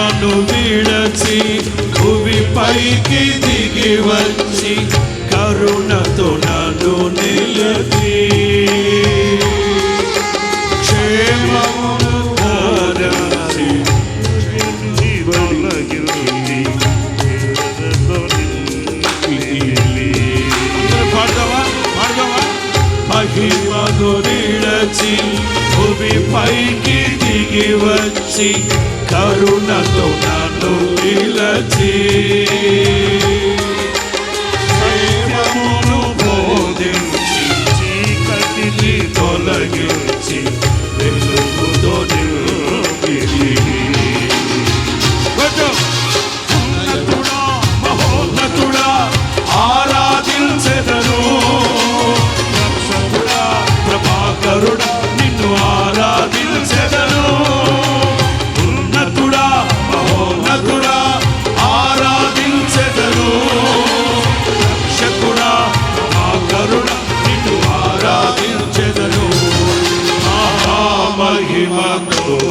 మరణములను విడచి భూమి పైకి దిగి వచ్చి కరుణతో నన్ను నిలచి క్షేమం మహిమను నిలచి భూమి పైకి దిగి వచ్చి కరుణతో నన్ను నిలచి.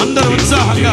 అందరూ ఉత్సాహంగా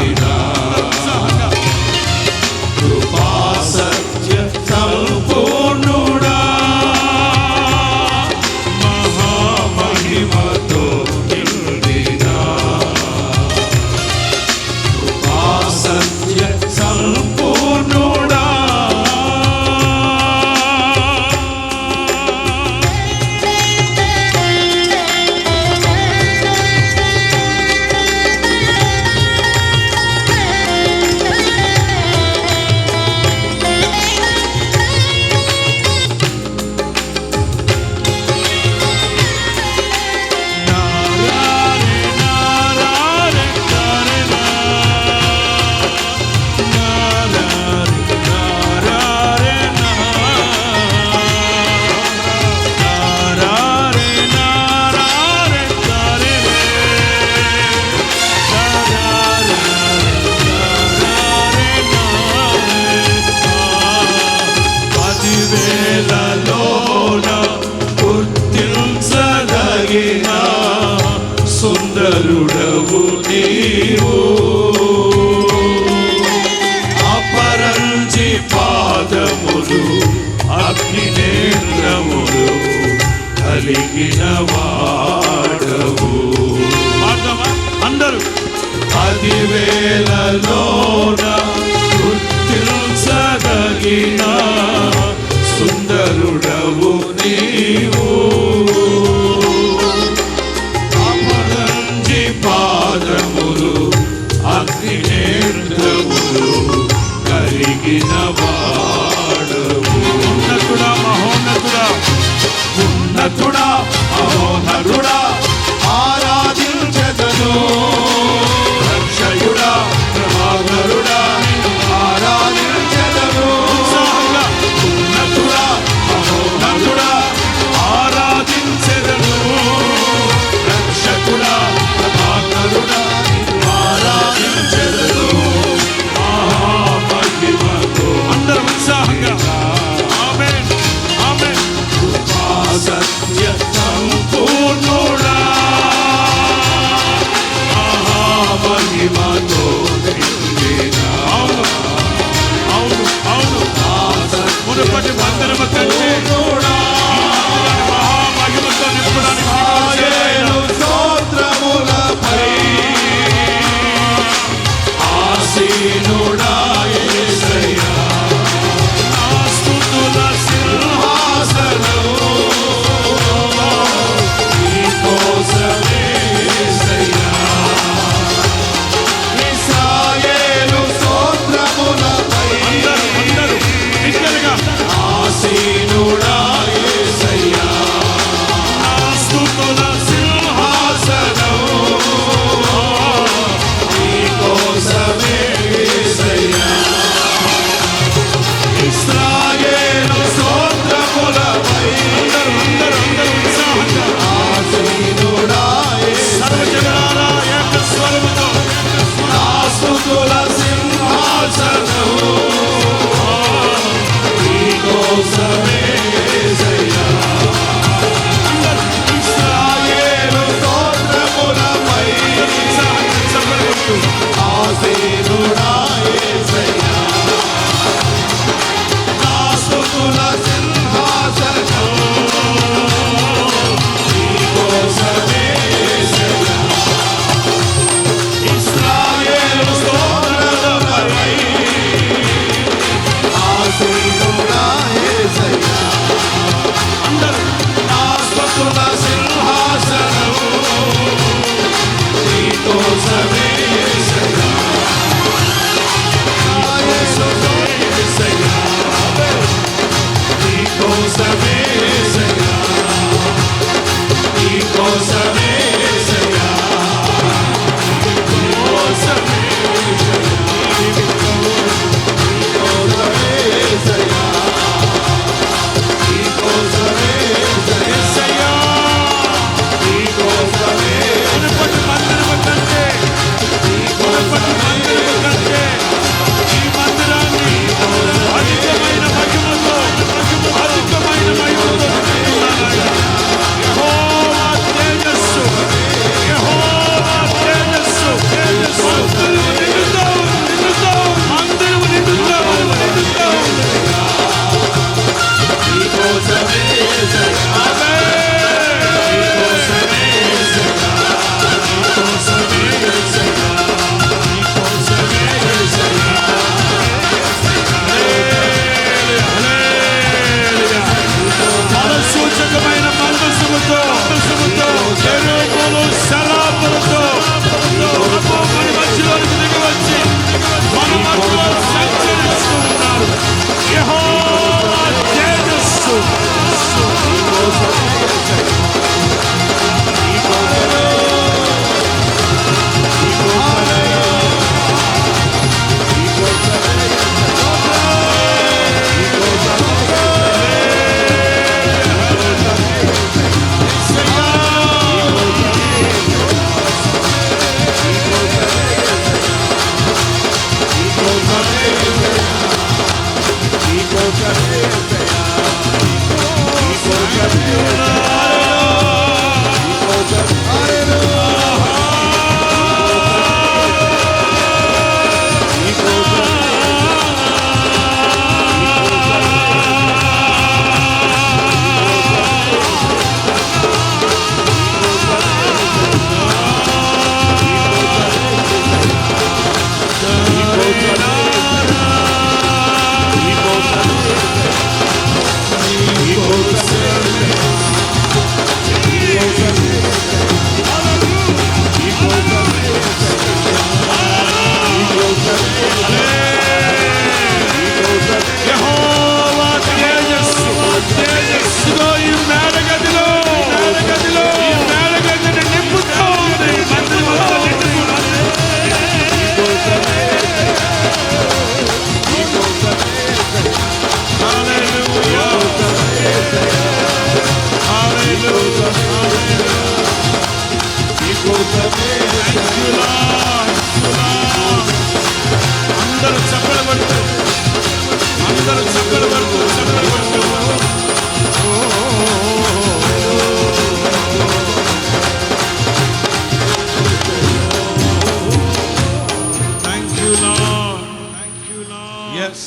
ఎస్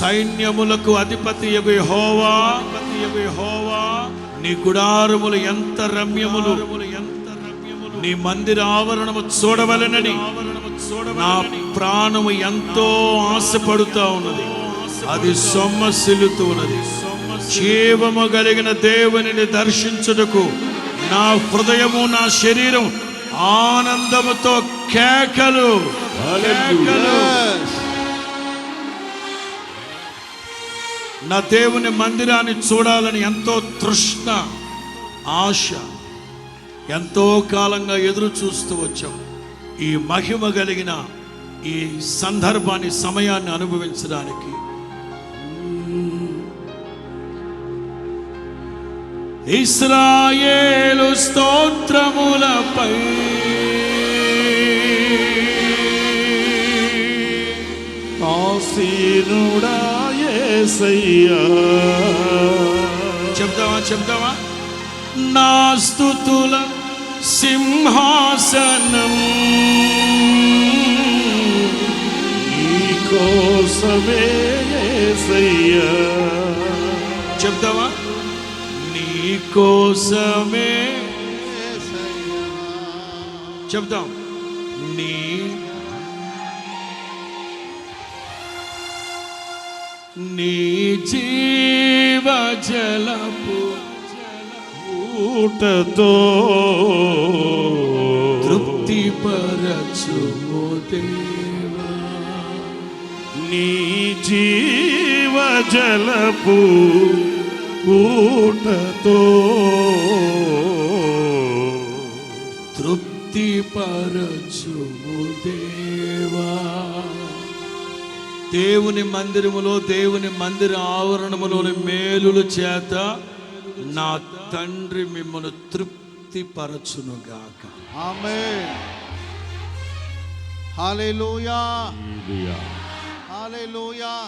సైన్యములకు అధిపతి హోవా హోవా నీ గుడారములు ఎంత రమ్యములు ఎంత రమ్యములు నీ మందిర ఆవరణము చూడవలనని నా ప్రాణము ఎంతో ఆశపడుతూ ఉన్నది. అది సొమ్మసిల్లుతూ ఉన్నది. జీవము కలిగిన దేవునిని దర్శించుటకు నా హృదయము నా శరీరం ఆనందముతో కేకలు. నా దేవుని మందిరాన్ని చూడాలని ఎంతో తృష్ణ ఆశ ఎంతో కాలంగా ఎదురు చూస్తూ వచ్చాం. ఈ మహిమ కలిగిన ఈ సందర్భాన్ని సమయాన్ని అనుభవించడానికి ఇస్రాయేలు స్తోత్రములపై. ఆసీనుడా చెప్తావా చెప్తావా నా స్థుతుల సింహాసనం కోసమే యేసయ్యా చెప్తావా కోసమే చెప్తాం నీ నీ జీవ జలపు ఊటతో తృప్తి పరచుము దేవా. నీ జీవ జలపు ఊటతో తృప్తి పరచుము దేవా దేవుని మందిరములో దేవుని మందిర ఆవరణములోని మేలుల చేత నా తండ్రి మిమ్మల్ని తృప్తి పరచునుగాక Amen. Hallelujah. Hallelujah.